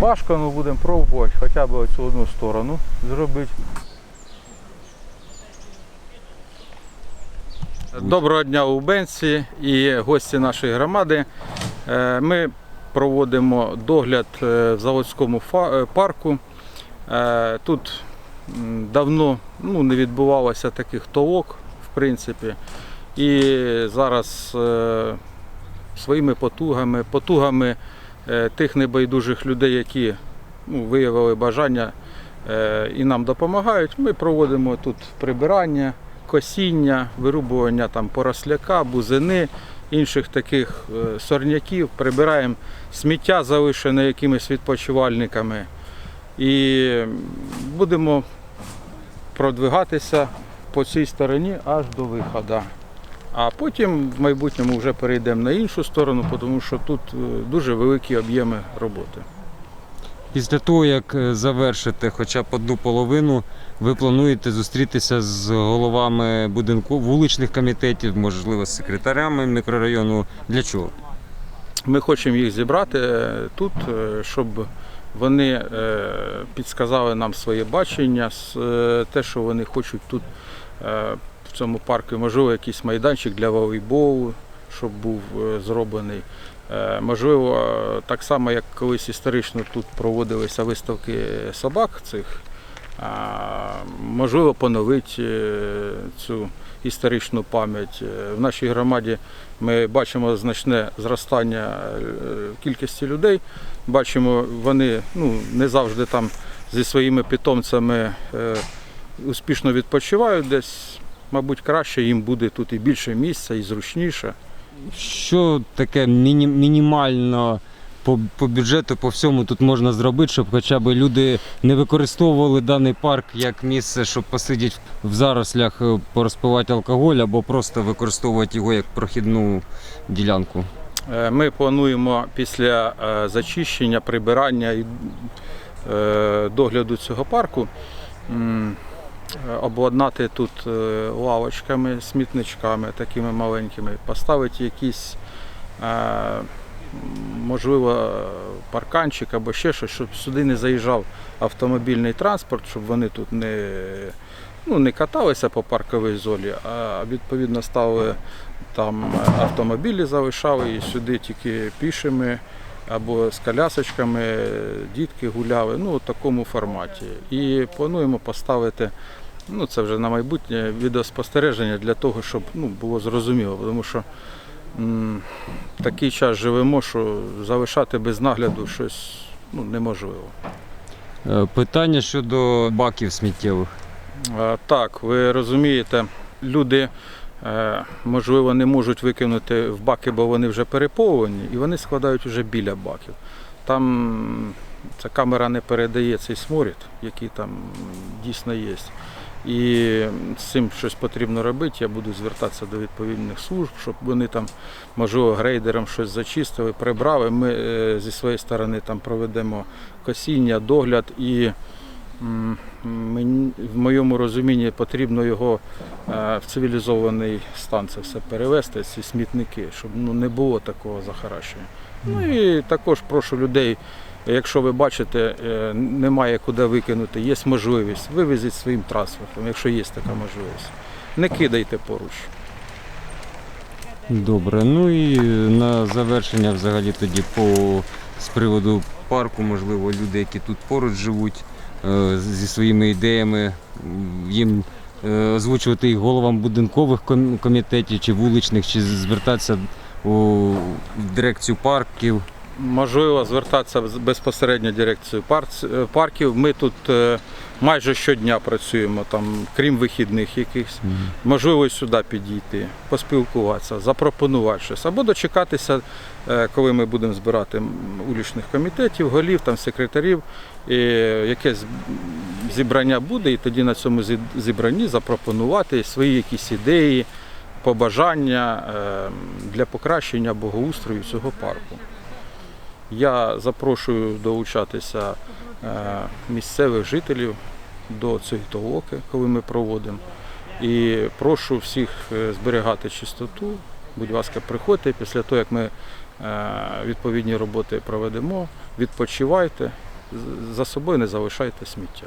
Важко, але будемо пробувати хоча б оцю одну сторону зробити. Доброго дня убенці і гості нашої громади. Е, Ми проводимо догляд е, в заводському е, парку. Тут давно ну, не відбувалося таких толок, в принципі. І зараз своїми потугами, потугами тих небайдужих людей, які ну, виявили бажання е, і нам допомагають, ми проводимо тут прибирання, косіння, вирубування там поросляка, бузини, інших таких е, сорняків, прибираємо сміття, залишене якимись відпочивальниками. І будемо продвигатися по цій стороні аж до виходу. А потім в майбутньому вже перейдемо на іншу сторону, тому що тут е, дуже великі об'єми роботи. Після того, як е, завершите хоча б одну половину, ви плануєте зустрітися з головами будинку вуличних комітетів, можливо, з секретарями мікрорайону. Для чого? Ми хочемо їх зібрати е, тут, щоб вони підсказали нам своє бачення, те, що вони хочуть тут в цьому парку, можливо, якийсь майданчик для волейболу, щоб був е, зроблений. Е, Можливо, е, так само, як колись історично тут проводилися виставки собак цих, можливо, поновити цю історичну пам'ять. В нашій громаді ми бачимо значне зростання кількості людей. Бачимо, вони ну, не завжди там зі своїми питомцями успішно відпочивають десь. Мабуть, краще їм буде тут і більше місця, і зручніше. Що таке міні- мінімально по, по бюджету, по всьому тут можна зробити, щоб хоча б люди не використовували даний парк як місце, щоб посидіти в зарослях, е, порозпивати алкоголь або просто використовувати його як прохідну ділянку? Е, Ми плануємо після е, зачищення, прибирання і догляду цього парку обладнати тут е, лавочками, смітничками такими маленькими, поставити якісь, е, можливо, парканчик або ще щось, щоб сюди не заїжджав автомобільний транспорт, щоб вони тут не, ну, не каталися по парковій зоні, а відповідно ставили там е, автомобілі залишали і сюди тільки пішими або з колясочками е, дітки гуляли, ну у такому форматі. І плануємо поставити, ну це вже на майбутнє відеоспостереження для того, щоб ну, було зрозуміло, тому що м, такий час живемо, що залишати без нагляду щось ну, неможливо. Е, Питання щодо баків сміттєвих. Е, Так, ви розумієте, люди, е, можливо, не можуть викинути в баки, бо вони вже переповнені, і вони складають вже біля баків. Там ця камера не передає цей сморід, який там дійсно є. І з цим щось потрібно робити. Я буду звертатися до відповідних служб, щоб вони там, можливо, грейдером щось зачистили, прибрали. Ми е, зі своєї сторони там проведемо косіння, догляд і в моєму розумінні потрібно його е, в цивілізований стан це все перевести, ці смітники, щоб ну, не було такого захаращення. Ну і також прошу людей, якщо ви бачите, е, немає куди викинути, є можливість, вивезіть своїм транспортом, якщо є така можливість. Не кидайте поруч. Добре. Ну і на завершення взагалі тоді по з приводу парку, можливо, люди, які тут поруч живуть, е, зі своїми ідеями, їм е, озвучувати їх головам будинкових комітетів чи вуличних, чи звертатися у дирекцію парків. Можливо, звертатися безпосередньо в дирекцію е, парків. Ми тут е, майже щодня працюємо, там, крім вихідних якихось. Можливо, сюди підійти, поспілкуватися, запропонувати щось. Або дочекатися, е, коли ми будемо збирати улічних комітетів, голів, там, секретарів, і якесь зібрання буде, і тоді на цьому зібранні запропонувати свої якісь ідеї, побажання для покращення благоустрою цього парку. Я запрошую долучатися е, місцевих жителів до цієї толоки, коли ми проводимо. І прошу всіх е, зберігати чистоту. Будь ласка, приходьте після того, як ми е, відповідні роботи проведемо, відпочивайте за собою не залишайте сміття.